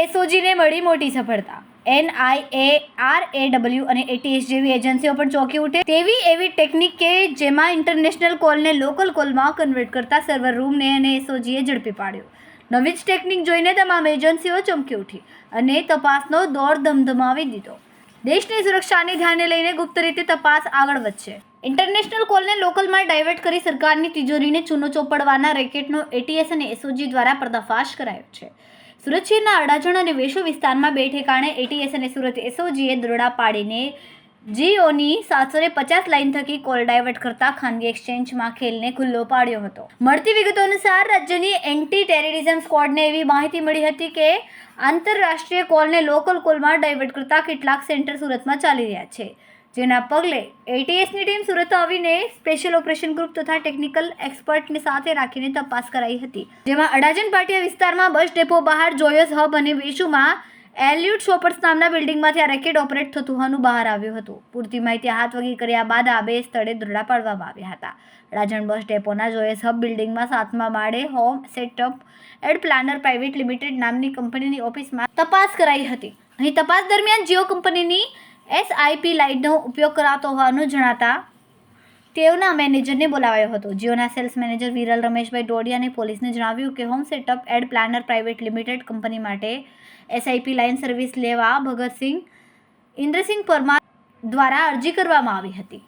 એસઓજીને મળી મોટી સફળતા. એનઆઈએ આર એ ડબલ્યુ અને એટીએસ જેવી એજન્સીઓ પણ ચોંકી ઉઠે તેવી એવી ટેકનિક કે જેમાં ઇન્ટરનેશનલ કોલને લોકલ કોલમાં કન્વર્ટ કરતા સર્વર રૂમને અને એસઓજીએ ઝડપી પાડ્યો. નવી જ ટેકનિક જોઈને તમામ એજન્સીઓ ચમકી ઉઠી અને તપાસનો દોર ધમધમાવી દીધો. દેશની સુરક્ષાને ધ્યાને લઈને ગુપ્ત રીતે તપાસ આગળ વધશે. ઇન્ટરનેશનલ કોલને લોકલમાં ડાયવર્ટ કરી સરકારની તિજોરીને ચૂનો ચોપડવાના રેકેટનો એટીએસ અને એસઓજી દ્વારા પર્દાફાશ કરાયો છે. સુરત શહેરના અડાજણ અને વેશો વિસ્તારમાં બે ઠેકાણે એટીએસ અને સુરત એસઓજીએ દરોડા પાડીને જીઓની સાતસો ને પચાસ લાઇન થકી કોલ ડાયવર્ટ કરતા ખાનગી એક્સચેન્જમાં ખેલને ખુલ્લો પાડ્યો હતો. મળતી વિગતો અનુસાર રાજ્યની એન્ટી ટેરરિઝમ સ્ક્વોડને એવી માહિતી મળી હતી કે આંતરરાષ્ટ્રીય કોલને લોકલ કોલમાં ડાયવર્ટ કરતા કેટલાક સેન્ટર સુરતમાં ચાલી રહ્યા છે. જેના પગલે એટીએસની ટીમ સુરત આવીને સ્પેશિયલ ઓપરેશન ગ્રુપ તથા ટેકનિકલ એક્સપર્ટને સાથે રાખીને તપાસ કરાઈ હતી. જેમાં અડાજન પાટિયા વિસ્તારમાં બસ ડેપો બહાર જોયસ હબ અને વેશુમાં એલ્યુટ શોપર્સ નામના બિલ્ડિંગમાંથી આ રેકેટ ઓપરેટ થતું હોવાનું બહાર આવ્યું હતું. પૂરતી માહિતી હાથ વગી કર્યા બાદ આ બે સ્થળે દરોડા પાડવામાં આવ્યા હતા. રાજણ બસ ડેપોના જોએસ હબ બિલ્ડિંગમાં સાતમા માળે home setup ad planner private limited નામની કંપનીની ઓફિસમાં તપાસ કરાઈ હતી. અહીં તપાસ દરમિયાન જીઓ કંપનીની એસઆઈપી લાઇટનો ઉપયોગ કરાતો હોવાનું જણાતા તેઓના મેનેજરને બોલાવાયો હતો? જીઓના સેલ્સ મેનેજર વિરલ રમેશભાઈ ડોડિયાને પોલીસને જણાવ્યું કે home setup ad planner private limited company માટે એસઆઈપી લાઇન સર્વિસ લેવા ભગતસિંહ ઇન્દ્રસિંહ પરમાર દ્વારા અરજી કરવામાં આવી હતી.